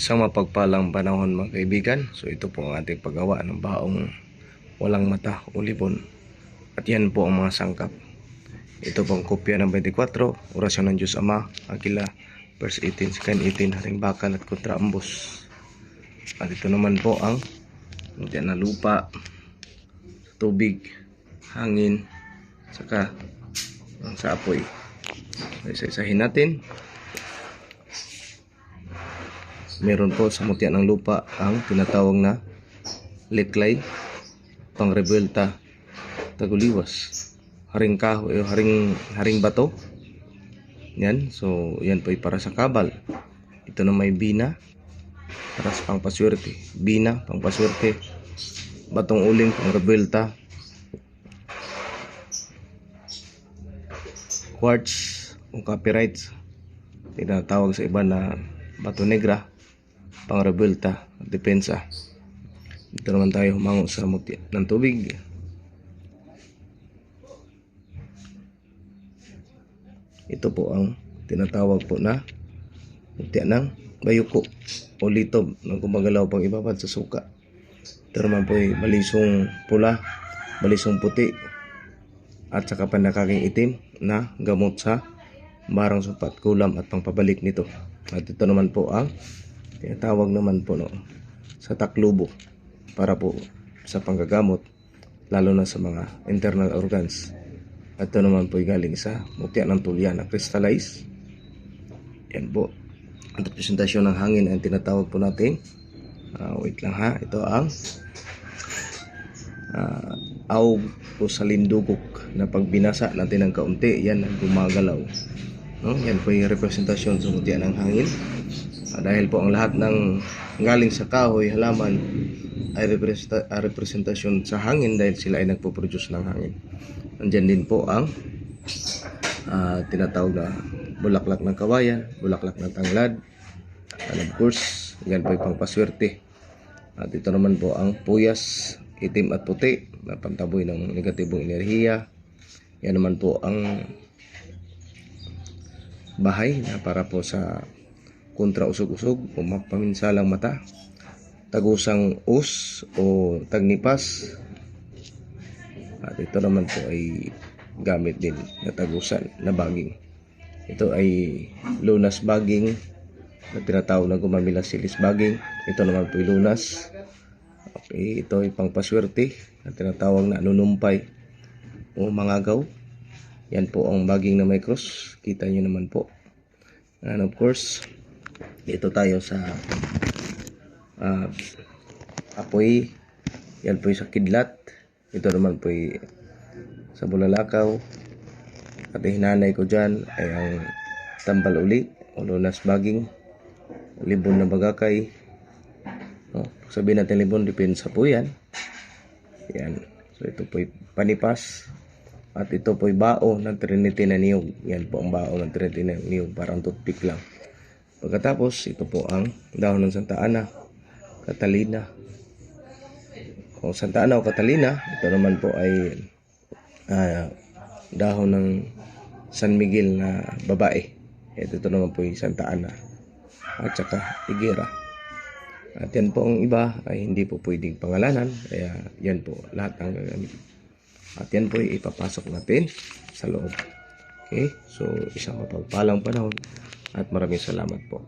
Isang mapagpalang panahon mga kaibigan. So ito po ang ating paggawa ng baong walang mata o libon. At yan po ang mga sangkap. Ito pong kopya ng 24, Orasyon ng Diyos Ama, Akila, verse 18, second 18, Haring Bakal at Kontra Ambos. At ito naman po ang dyan na lupa, tubig, hangin, saka ang sa apoy. Isa-isahin natin. Meron po sa mutya ng lupa ang tinatawag na liklay, pangrebelta, taguliwas, haring kahoy, o haring, haring bato. Yan, so yan po ay para sa kabal. Ito na may bina, para sa pangpaswerte. Bina, pangpaswerte. Batong uling, pangrebelta. Quartz, o copyrights. Tinatawag sa iba na bato negra pang rebelta at depensa. Dito naman tayo humango sa mutya ng tubig. Ito po ang tinatawag po na mutya ng bayuko o litob ng gumagalaw pang ibabad sa suka. Ito naman po ay balisong pula, balisong puti, at saka pandakaking itim na gamot sa barang supat, kulam at pangpabalik nito. At ito naman po ang tinatawag naman po no, sa taklubo para po sa panggagamot lalo na sa mga internal organs. At ito naman po galing sa mutya ng tulya na crystallize. Yan po. Ang representasyon ng hangin ang tinatawag po natin. Ah, wait lang ha. Ito ang uh, aw po sa lindugok na pag binasa natin ng kaunti, yan ang gumagalaw. No? Yan po yung representasyon sa mutya ng hangin. Ah, dahil po ang lahat ng galing sa kahoy, halaman, ay ah, representasyon sa hangin dahil sila ay nagpo-produce ng hangin. Nandyan din po ang ah, tinatawag na bulaklak ng kawayan, bulaklak ng tanglad, and of course, yan po ay pangpaswerte. At ito naman po ang puyas, itim at puti na pantaboy ng negatibong enerhiya. Yan naman po ang bahay na para po sa kontra usog-usog o mapaminsalang mata. Tagusang us o tagnipas. At ito naman po ay gamit din na tagusan na baging. Ito ay lunas baging na tinatawag na gumamila silis baging. Ito naman po ay lunas. Okay, ito ay pangpaswerte na tinatawag na anunumpay o mangagaw. Yan po ang baging na may cross. Kita nyo naman po. And of course, dito tayo sa ah, apoy. Yan po sa kidlat. Ito naman po sa bulalakaw. At hinanay ko dyan ay ang tambal uli o lunas baging. Libon na bagakay. No? Sabihin natin libon, depende sa po yan. Yan. So ito po panipas. At ito po bao ng Trinity na niyog. Yan po ang bao ng Trinity na niyog. Parang toothpick lang. Pagkatapos, ito po ang dahon ng Santa Ana, Catalina. O Santa Ana o Catalina, ito naman po ay ah, dahon ng San Miguel na babae. Ito, ito naman po yung Santa Ana. At saka Higuera. At yan po ang iba ay hindi po pwedeng pangalanan. Kaya yan po lahat ang gagamit. At yan po ay ipapasok natin sa loob. Okay? So, isang mapagpalang panahon at maraming salamat po.